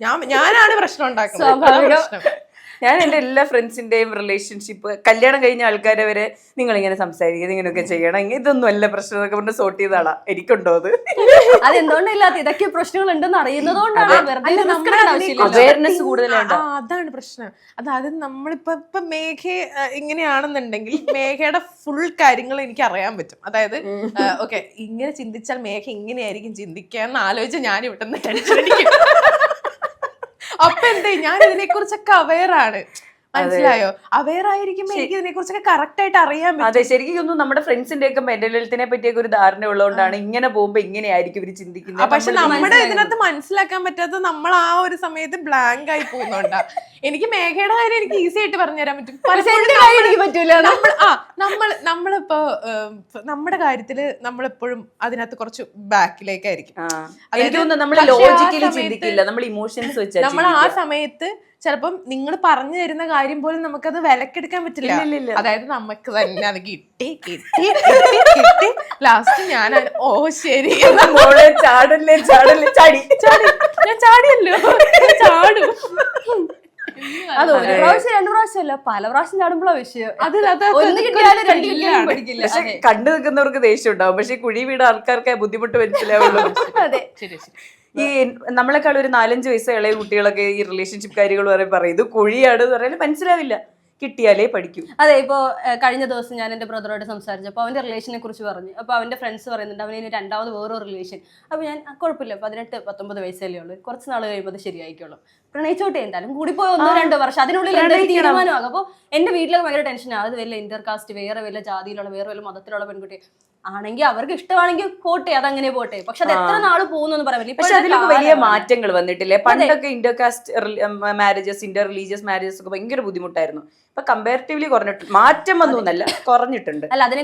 S2: ഞാൻ ഞാനാണ് പ്രശ്നം ഉണ്ടാക്കുന്നത്.
S1: ഞാൻ എന്റെ എല്ലാ ഫ്രണ്ട്സിന്റെയും റിലേഷൻഷിപ്പ് കല്യാണം കഴിഞ്ഞ ആൾക്കാരെ വരെ നിങ്ങൾ ഇങ്ങനെ സംസാരിക്കുന്നത് ഇങ്ങനെയൊക്കെ ചെയ്യണം ഇതൊന്നും അല്ല പ്രശ്നം എന്നൊക്കെ പറഞ്ഞ് സോർട്ട് ചെയ്താളാ എനിക്കുണ്ടോ അത്?
S5: അതെന്തുകൊണ്ടില്ലാത്ത ഇതൊക്കെ പ്രശ്നങ്ങൾ ഉണ്ടെന്ന് അറിയുന്നതുകൊണ്ടാണ്
S1: കൂടുതലുണ്ട്.
S2: അതാണ് പ്രശ്നം. അതായത് നമ്മളിപ്പോ ഇപ്പൊ മേഘ ഇങ്ങനെയാണെന്നുണ്ടെങ്കിൽ മേഘയുടെ ഫുൾ കാര്യങ്ങൾ എനിക്ക് അറിയാൻ പറ്റും. അതായത് ഓക്കെ ഇങ്ങനെ ചിന്തിച്ചാൽ മേഘ ഇങ്ങനെയായിരിക്കും ചിന്തിക്കുക എന്ന് ആലോചിച്ച് ഞാൻ നിന്ന് ടെൻഷൻ അടിക്കും. അപ്പൊ എന്തേ? ഞാൻ ഇതിനെ കുറിച്ചൊക്കെ അവയർ ആണ്. മനസ്സിലായോ? അവെയർ ആയിരിക്കുമ്പോ എനിക്ക് ഇതിനെ കുറിച്ചൊക്കെ കറക്റ്റ് ആയിട്ട് അറിയാൻ പറ്റും.
S1: അതെ ശരിക്കും ഒന്നും നമ്മുടെ ഫ്രണ്ട്സിന്റെ ഒക്കെ മെന്റൽ ഹെൽത്തിനെ പറ്റിയൊക്കെ ഒരു ധാരണ ഉള്ളതുകൊണ്ടാണ് ഇങ്ങനെ പോകുമ്പോ ഇങ്ങനെയായിരിക്കും
S2: ഇവർ
S1: ചിന്തിക്കുന്നത്.
S2: പക്ഷെ നമ്മുടെ ഇതിനകത്ത് മനസ്സിലാക്കാൻ പറ്റാത്ത നമ്മൾ ആ ഒരു സമയത്ത് ബ്ലാങ്ക് ആയി പോകുന്നുണ്ടാ. എനിക്ക് മേഘയുടെ കാര്യം എനിക്ക് ഈസി ആയിട്ട് പറഞ്ഞുതരാൻ പറ്റും.
S5: എന്റെ കാര്യം എനിക്ക് പറ്റൂല?
S2: നമ്മൾ ആ നമ്മൾ നമ്മളിപ്പോ നമ്മുടെ കാര്യത്തിൽ നമ്മളെപ്പോഴും അതിനകത്ത് കുറച്ച് ബാക്കിലേക്കായിരിക്കും
S1: നമ്മൾ
S2: ആ. സമയത്ത് ചിലപ്പം നിങ്ങൾ പറഞ്ഞു തരുന്ന കാര്യം പോലും നമുക്കത് വിലക്കെടുക്കാൻ പറ്റില്ല. അതായത് നമുക്ക് തന്നെ അത് കിട്ടി കിട്ടി കിട്ടി ലാസ്റ്റ് ഞാൻ ഓ ശരി.
S1: ചാടല്ലേ ചാടല്ലേ. ചാടി.
S2: ചാടി. ഞാൻ ചാടിയല്ലോ. ചാടും.
S5: അത് ഒരു പ്രാവശ്യം രണ്ടു പ്രാവശ്യം അല്ല പല പ്രാവശ്യം ചാടുമ്പോഴാ വിഷയം.
S1: കണ്ടു നിൽക്കുന്നവർക്ക് ദേഷ്യം ഉണ്ടാവും. പക്ഷെ കുഴി വീട് ആൾക്കാർക്ക് ബുദ്ധിമുട്ട് മനസ്സിലാവുള്ളൂ
S5: അതെ.
S2: ശരി ശരി.
S1: ഈ നമ്മളെക്കാൾ ഒരു നാലഞ്ച് വയസ്സ് ഇളയ കുട്ടികളൊക്കെ ഈ റിലേഷൻഷിപ്പ് കാര്യങ്ങൾ വരെ പറയും. ഇത് കുഴിയാണ് എന്ന് മനസ്സിലാവില്ല. കിട്ടിയാലേ പഠിക്കൂ.
S5: അതെ ഇപ്പോ കഴിഞ്ഞ ദിവസം ഞാൻ എന്റെ ബ്രദറോട് സംസാരിച്ചപ്പോൾ അവന്റെ റിലേഷനെ കുറിച്ച് പറഞ്ഞു. അപ്പോൾ അവന്റെ ഫ്രണ്ട്സ് പറയുന്നുണ്ട് അവന് ഇനി രണ്ടാമത് വേറൊരു റിലേഷൻ അപ്പോൾ ഞാൻ "ആ, കുഴപ്പമില്ല. പതിനെട്ട് പത്തൊമ്പത് വയസ്സല്ലേ ഉള്ളൂ. കുറച്ച് നാൾ കഴിയുമ്പോൾ അത് ശരിയായിക്കോളും. പ്രണയിച്ചോട്ടെ എന്തായാലും. കൂടിപ്പോയി ഒന്നോ രണ്ടോ വർഷം? അതിനുള്ളിൽ
S1: പ്രണയിക്കണം.
S5: തീരുമാനമാകും? അപ്പോൾ എന്റെ വീട്ടിലൊക്കെ ഭയങ്കര ടെൻഷനാണ് അത് വല്ല ഇന്റർകാസ്റ്റ് വേറെ വല്ല ജാതിയിലുള്ള വേറെ വല്ല മതത്തിലുള്ള പെൺകുട്ടി ആണെങ്കിൽ അവർക്ക് ഇഷ്ടമാണെങ്കിൽ പോട്ടെ അതങ്ങനെ പോട്ടെ. പക്ഷെ അത് എത്ര നാൾ പോകുന്നു പറയാൻ പറ്റില്ല
S1: പക്ഷെ അതിലൊക്കെ വലിയ മാറ്റങ്ങൾ വന്നിട്ടില്ലേ? പണ്ടൊക്കെ intercaste marriages inter religious marriages ഒക്കെ ഭയങ്കര ബുദ്ധിമുട്ടായിരുന്നു. ഇപ്പൊ കമ്പാരിറ്റീവ്ലി കുറഞ്ഞിട്ട് മാറ്റം വന്നു എന്നല്ല കുറഞ്ഞിട്ടുണ്ട്.
S5: അല്ല അതിന്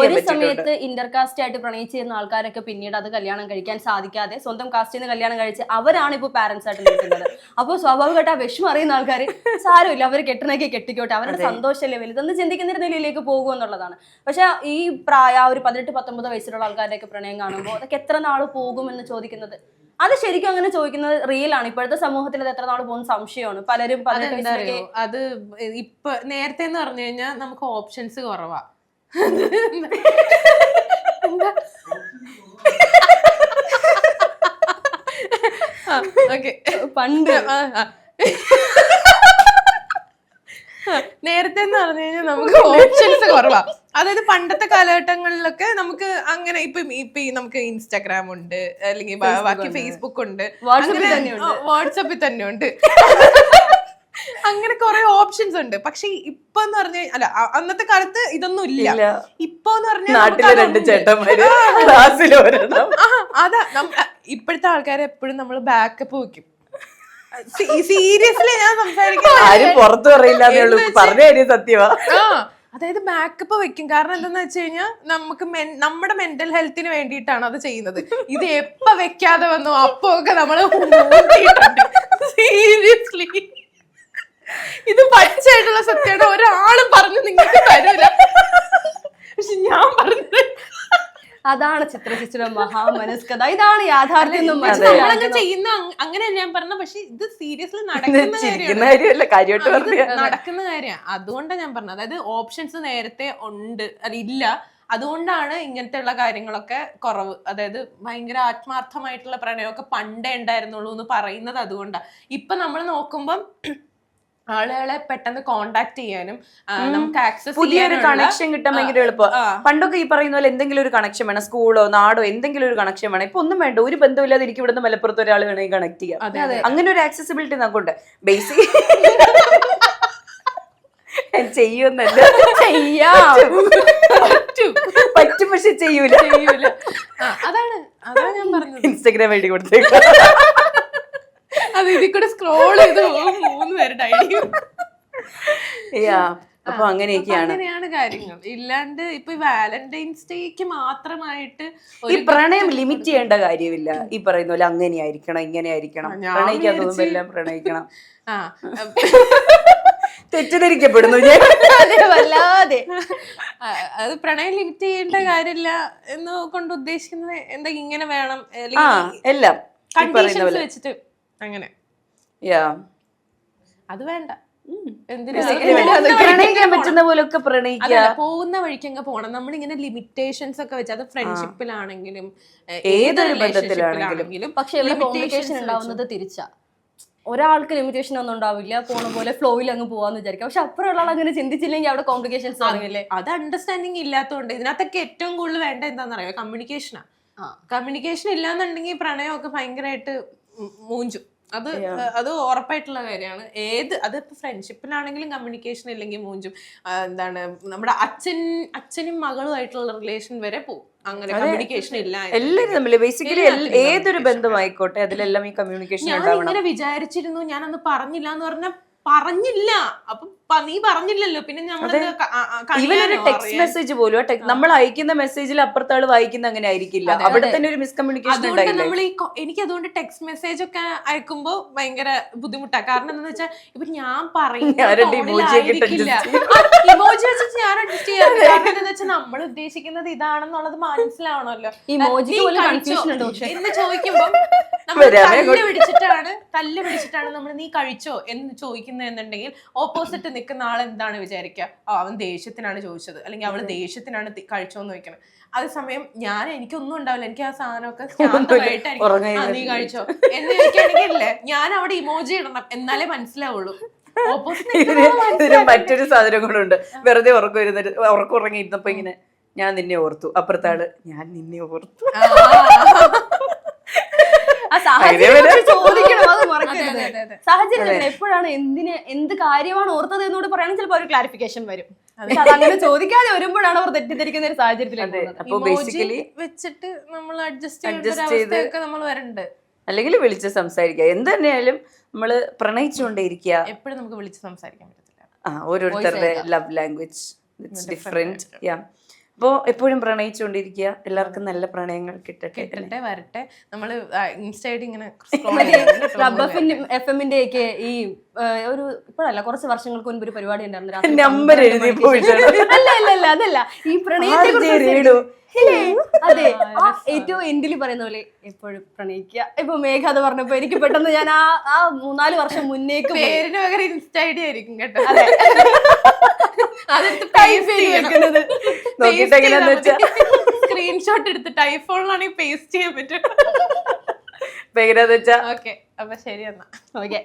S5: ഒരു. സമയത്ത് ഇന്റർകാസ്റ്റ് ആയിട്ട് പ്രണയിച്ചിരുന്ന ആൾക്കാരൊക്കെ പിന്നീട് അത് കല്യാണം കഴിക്കാൻ സാധിക്കാതെ സ്വന്തം കാസ്റ്റിൽ നിന്ന് കല്യാണം കഴിച്ച് അവരാണ് ഇപ്പോൾ പാരന്റ്സ് ആയിട്ട് നിൽക്കുന്നത്. അപ്പോൾ സ്വാഭാവികമായിട്ട് ആ വിഷമം അറിയുന്ന ആൾക്കാർ സാരമില്ല അവർ കെട്ടണേക്ക് കെട്ടിക്കോട്ടെ അവരുടെ സന്തോഷമല്ലേ വലുതെന്ന് ചിന്തിക്കുന്ന ഒരു നിലയിലേക്ക് പോകും എന്നുള്ളതാണ്. പക്ഷെ ഈ പ്രായ ഒരു പതിനെട്ട് പത്തൊമ്പത് വയസ്സിലുള്ള ആൾക്കാരുടെയൊക്കെ പ്രണയം കാണുമ്പോൾ അതൊക്കെ എത്ര നാൾ പോകുമെന്ന് ചോദിക്കുന്നത് അത് ശരിക്കും അങ്ങനെ ചോദിക്കുന്നത് റിയൽ ആണ്. ഇപ്പോഴത്തെ സമൂഹത്തിൽ അത് എത്ര നാൾ പോകുന്ന സംശയമാണ്. പലരും
S2: അതെന്താ അത് ഇപ്പൊ നേരത്തെ എന്ന് പറഞ്ഞു കഴിഞ്ഞാൽ നമുക്ക് ഓപ്ഷൻസ് കുറവാ.
S5: പണ്ട്.
S2: നേരത്തെ എന്ന് പറഞ്ഞു കഴിഞ്ഞാൽ നമുക്ക് ഓപ്ഷൻസ് കുറവാ. അതായത് പണ്ടത്തെ കാലഘട്ടങ്ങളിലൊക്കെ നമുക്ക് അങ്ങനെ ഇപ്പൊ ഇപ്പൊ നമുക്ക് ഇൻസ്റ്റാഗ്രാം ഉണ്ട് അല്ലെങ്കിൽ ബാക്കി ഫേസ്ബുക്ക് ഉണ്ട്.
S5: വാട്സാപ്പിൽ
S2: തന്നെ ഉണ്ട്. അങ്ങനെ കുറെ ഓപ്ഷൻസ് ഉണ്ട്. പക്ഷെ ഇപ്പൊ എന്ന് പറഞ്ഞ അല്ല അന്നത്തെ കാലത്ത് ഇതൊന്നും ഇല്ല. ഇപ്പൊ എന്ന് പറഞ്ഞാൽ
S1: നാട്ടിലെ രണ്ട് ചേട്ടന്മാര്
S2: അതാ. ഇപ്പോഴത്തെ ആൾക്കാരെ എപ്പോഴും നമ്മൾ ബാക്കപ്പ് വെക്കും. സീരിയസ്ലി ഞാൻ സംസാരിക്കുന്നത്
S1: ആരും പുറത്തു പറയില്ല പറഞ്ഞു സത്യമാ
S2: അതായത് ബാക്കപ്പ് വെക്കും. കാരണം എന്താന്ന് വെച്ച് കഴിഞ്ഞാൽ നമുക്ക് നമ്മുടെ മെന്റൽ ഹെൽത്തിന് വേണ്ടിയിട്ടാണ് അത് ചെയ്യുന്നത്. ഇത് എപ്പ വെക്കാതെ വന്നു അപ്പൊ ഒക്കെ നമ്മൾ സീരിയസ്ലി ഇത് പച്ചയായിട്ടുള്ള സത്യമാണ് ഒരാളും പറഞ്ഞു നിങ്ങൾക്ക് തരൂല. പക്ഷെ ഞാൻ പറഞ്ഞത്
S5: അതാണ് ചിത്രചിച്ചിയുടെ മഹാമനസ്കത. ഇതാണ് യാഥാർത്ഥ്യം.
S2: ചെയ്യുന്ന അങ്ങനെ അങ്ങനെയല്ല ഞാൻ പറഞ്ഞ പക്ഷെ ഇത് സീരിയസ്ലി നടക്കുന്ന കാര്യമാണ്. നടക്കുന്ന കാര്യമാണ്. അതുകൊണ്ടാണ് ഞാൻ പറഞ്ഞത്. അതായത് ഓപ്ഷൻസ് നേരത്തെ ഉണ്ട്. അത് ഇല്ല. അതുകൊണ്ടാണ് ഇങ്ങനത്തെ ഉള്ള കാര്യങ്ങളൊക്കെ കുറവ്. അതായത് ഭയങ്കര ആത്മാർത്ഥമായിട്ടുള്ള പ്രണയമൊക്കെ പണ്ടേ ഉണ്ടായിരുന്നുള്ളൂ എന്ന് പറയുന്നത് അതുകൊണ്ടാണ് ഇപ്പൊ നമ്മൾ നോക്കുമ്പം ആളുകളെ പെട്ടെന്ന് കോണ്ടാക്ട് ചെയ്യാനും നമുക്ക് ആക്സസ്
S1: പുതിയൊരു കണക്ഷൻ കിട്ടാൻ ഭയങ്കര എളുപ്പം. പണ്ടൊക്കെ ഈ പറയുന്ന പോലെ എന്തെങ്കിലും ഒരു കണക്ഷൻ വേണം സ്കൂളോ നാടോ എന്തെങ്കിലും ഒരു കണക്ഷൻ വേണം. ഇപ്പൊ ഒന്നും വേണ്ട ഒരു ബന്ധമില്ലാതെ എനിക്ക് ഇവിടുന്ന് മലപ്പുറത്ത് ഒരാൾ വേണമെങ്കിൽ കണക്ട് ചെയ്യാം. അങ്ങനെ ഒരു ആക്സസിബിലിറ്റി നമുക്കുണ്ട്. ബേസിക് ചെയ്യുന്നല്ല
S5: ചെയ്യാം.
S2: പറ്റും.
S1: പറ്റും പക്ഷെ ചെയ്യൂല.
S2: ചെയ്യൂല. അതാണ് അതാണ് ഞാൻ പറഞ്ഞത്.
S1: ഇൻസ്റ്റഗ്രാം ഐ ഡി കൊടുത്തേക്കാം.
S2: അത് ഇതിൽ കൂടെ സ്ക്രോൾ ചെയ്ത് പോകും. മൂന്ന് പേരുടെ ഐഡിയ
S1: Yeah. അപ്പൊ അങ്ങനെയൊക്കെയാണ്.
S2: അങ്ങനെയാണ് കാര്യങ്ങൾ. ഇല്ലാണ്ട് ഇപ്പൊ വാലന്റൈൻസ് ഡേക്ക് മാത്രമായിട്ട്
S1: ഈ പ്രണയം ലിമിറ്റ് ചെയ്യേണ്ട കാര്യമില്ല. ഈ പറയുന്ന പോലെ അങ്ങനെ ആയിരിക്കണം ഇങ്ങനെ ആയിരിക്കണം പ്രണയിക്കാൻ തോന്നുമ്പോ എല്ലാം പ്രണയിക്കണം. (laughs)
S2: ആ
S1: തെറ്റിദ്ധരിക്കപ്പെടുന്നു
S5: വല്ലാതെ.
S2: അത് പ്രണയം ലിമിറ്റ് ചെയ്യേണ്ട കാര്യമില്ല എന്ന് കൊണ്ട് ഉദ്ദേശിക്കുന്നത് എന്താ ഇങ്ങനെ വേണം?
S1: എല്ലാം.
S2: വെച്ചിട്ട് അങ്ങനെ.
S1: Yeah.
S2: അത് വേണ്ട.
S1: പ്രണയിക്കാൻ
S2: വഴിക്ക്
S1: പറ്റുന്ന പോലൊക്കെ പ്രണയിക്കുക.
S2: പോകുന്ന വഴിക്ക് അങ്ങ് പോണം. നമ്മളിങ്ങനെ ലിമിറ്റേഷൻസ് ഒക്കെ വെച്ച് അത് ഫ്രണ്ട്ഷിപ്പിലാണെങ്കിലും
S1: ഏതൊരു ബന്ധത്തിലാണെങ്കിലും.
S5: പക്ഷെ ഇവിടെ കോംപ്ലിക്കേഷൻ ഉണ്ടാവുന്നത് തിരിച്ചാ. ഒരാൾക്ക് ലിമിറ്റേഷൻ ഒന്നും ഉണ്ടാവില്ല പോണ പോലെ ഫ്ലോയിൽ അങ്ങ് പോവാന്ന് വിചാരിക്കാം. പക്ഷെ അപ്പുറമുള്ള ആൾ അങ്ങനെ ചിന്തിച്ചില്ലെങ്കിൽ അവിടെ കോംപ്ലിക്കേഷൻസ് തുടങ്ങില്ലേ?
S2: അത് അണ്ടർസ്റ്റാൻഡിങ് ഇല്ലാത്തതുകൊണ്ട് ഇതിനകത്തൊക്കെ ഏറ്റവും കൂടുതൽ വേണ്ട എന്താണെന്ന് അറിയാം കമ്മ്യൂണിക്കേഷനാ കമ്മ്യൂണിക്കേഷൻ ഇല്ലാന്നുണ്ടെങ്കിൽ പ്രണയമൊക്കെ ഭയങ്കരമായിട്ട് മൂഞ്ചും. അത് അത് ഉറപ്പായിട്ടുള്ള കാര്യമാണ്. ഏത് അതിപ്പോ ഫ്രണ്ട്ഷിപ്പിലാണെങ്കിലും കമ്മ്യൂണിക്കേഷൻ ഇല്ലെങ്കിൽ മൂഞ്ചും എന്താണ് നമ്മുടെ അച്ഛൻ അച്ഛനും മകളുമായിട്ടുള്ള റിലേഷൻ വരെ പോകും അങ്ങനെ കമ്മ്യൂണിക്കേഷൻ ഇല്ല.
S1: എല്ലാവരും തമ്മിൽ ബേസിക്കലി ഏതൊരു ബന്ധമായിക്കോട്ടെ അതിലെല്ലാം ഈ കമ്മ്യൂണിക്കേഷൻ
S2: ഞാൻ ഇങ്ങനെ വിചാരിച്ചിരുന്നു ഞാൻ അന്ന് പറഞ്ഞില്ല എന്ന് പറഞ്ഞ പറഞ്ഞില്ല. അപ്പൊ നീ പറഞ്ഞില്ലല്ലോ. പിന്നെ
S1: ഒരു ടെക്സ്റ്റ് മെസ്സേജ് പോലും നമ്മൾ അയക്കുന്ന മെസ്സേജിൽ അപ്പുറത്തെ വായിക്കുന്ന അങ്ങനെ ആയിരിക്കില്ല. അവിടെ. തന്നെ ഒരു മിസ്കമ്മ്യൂണിക്കേഷൻ
S2: നമ്മൾ എനിക്ക് അതുകൊണ്ട് ടെക്സ്റ്റ് മെസ്സേജ് ഒക്കെ അയക്കുമ്പോ ഭയങ്കര ബുദ്ധിമുട്ടാ. കാരണം എന്താന്ന് വെച്ചാൽ ഇപ്പൊ ഞാൻ
S1: പറയുന്നത് (laughs) emoji ഒക്കെ ഇട്ട്
S2: ഇമോജി വെച്ചിട്ട് ഞാൻ അഡ്ജസ്റ്റ് ചെയ്യാറുണ്ട് കാരണം എന്താന്ന് വെച്ചാൽ നമ്മൾ ഉദ്ദേശിക്കുന്നത് ഇതാണെന്നുള്ളത് മനസ്സിലാവണമല്ലോ.
S5: പക്ഷേ.
S2: എന്ന് ചോദിക്കുമ്പോ നമ്മൾ തല്ല് പിടിച്ചിട്ടാണ് തല്ല് പിടിച്ചിട്ടാണ് നമ്മൾ നീ കഴിച്ചോ എന്ന് ചോദിക്കുന്നതെന്നുണ്ടെങ്കിൽ ഓപ്പോസിറ്റ് നിൽക്കുന്ന ആൾ എന്താണ് വിചാരിക്കുക? ആ അവൻ ദേഷ്യത്തിനാണ് ചോദിച്ചത്. അല്ലെങ്കിൽ അവൾ ദേഷ്യത്തിനാണ് കഴിച്ചോന്ന് ചോദിക്കണം അതേസമയം ഞാൻ എനിക്കൊന്നും ഉണ്ടാവില്ല. എനിക്ക് ആ സാധനമൊക്കെ (laughs) ശാന്തമായിട്ടായിരിക്കും നീ കഴിച്ചോ. എന്ന് ചോദിക്കുകയാണെങ്കിലേ ഞാൻ അവിടെ ഇമോജി ഇടണം. എന്നാലേ മനസ്സിലാവുള്ളൂ.
S1: ഇതിന് മറ്റൊരു സാധനം കൂടെ വെറുതെ ഉറക്കം ഇരുന്നിട്ട് ഉറക്കം ഉറങ്ങി ഇരുന്നപ്പോ ഇങ്ങനെ ഞാൻ നിന്നെ ഓർത്തു. അപ്പുറത്താൾ ഞാൻ നിന്നെ ഓർത്തു
S5: ആ സാഹചര്യം
S1: വരെ.
S5: ഒക്കെ ചോദിക്കണം അത് മറക്കരുത്
S2: അതെ, അതെ, അതെ.
S5: സാഹചര്യം എപ്പോഴാണ് എന്തിന് എന്ത് കാര്യമാണ് ഓർത്തത് എന്നോട് പറയുകയാണെങ്കിൽ ചിലപ്പോൾ ഒരു ക്ലാരിഫിക്കേഷൻ വരും. അത്. അങ്ങനെ ചോദിക്കാതെ വരുമ്പോഴാണ് അവർ തെറ്റിദ്ധരിക്കുന്ന ഒരു സാഹചര്യത്തിലേക്ക്
S2: വെച്ചിട്ട് നമ്മൾ അഡ്ജസ്റ്റ് അവസ്ഥയൊക്കെ നമ്മൾ വരണ്ട്.
S1: അല്ലെങ്കിൽ വിളിച്ച് സംസാരിക്കുക. എന്ത് തന്നെയായാലും നമ്മൾ പ്രണയിച്ചുകൊണ്ടേയിരിക്കുക.
S2: എപ്പോഴും നമുക്ക് വിളിച്ച് സംസാരിക്കാൻ പറ്റത്തില്ല.
S1: ആ ഓരോരുത്തരുടെ love language it's different yeah അപ്പോ എപ്പോഴും പ്രണയിച്ചുകൊണ്ടിരിക്കുക എല്ലാവർക്കും നല്ല പ്രണയങ്ങൾ കിട്ടട്ടെ
S2: കിട്ടട്ടെ വരട്ടെ. നമ്മൾ ഇൻസ്റ്റൈഡ് ഇങ്ങനെ
S5: എഫ് എമ്മിന്റെ ഒക്കെ ഈ ഒരു ഇപ്പോഴല്ല കുറച്ച് വർഷങ്ങൾക്ക് മുൻപ് ഒരു പരിപാടി ഉണ്ടായിരുന്നു.
S1: നമ്പർ എഴുതി
S5: അല്ല അല്ല അല്ല അതല്ല. ഈ പ്രണയത്തെ അതെ. ആ ഏറ്റവും എൻഡിൽ പറയുന്ന പോലെ എപ്പോഴും പ്രണയിക്കുക ഇപ്പൊ മേഘ അത് പറഞ്ഞപ്പോ എനിക്ക് പെട്ടെന്ന് ഞാൻ ആ ആ മൂന്നാൽ വർഷം മുന്നേക്ക്.
S2: പേരിന് പകരം ഇൻസ്റ്റൈഡി ആയിരിക്കും കേട്ടോ.
S5: വെക്കുന്നത്.
S1: എങ്ങനെയാന്ന് വെച്ചാ.
S2: സ്ക്രീൻഷോട്ട് എടുത്ത് ടൈഫോണിലാണെങ്കിൽ പേസ്റ്റ് ചെയ്യാൻ പറ്റും.
S1: എങ്ങനെയാന്ന് വെച്ചാ?
S2: ഓക്കെ അപ്പൊ ശരി എന്നാ.
S5: ഓക്കെ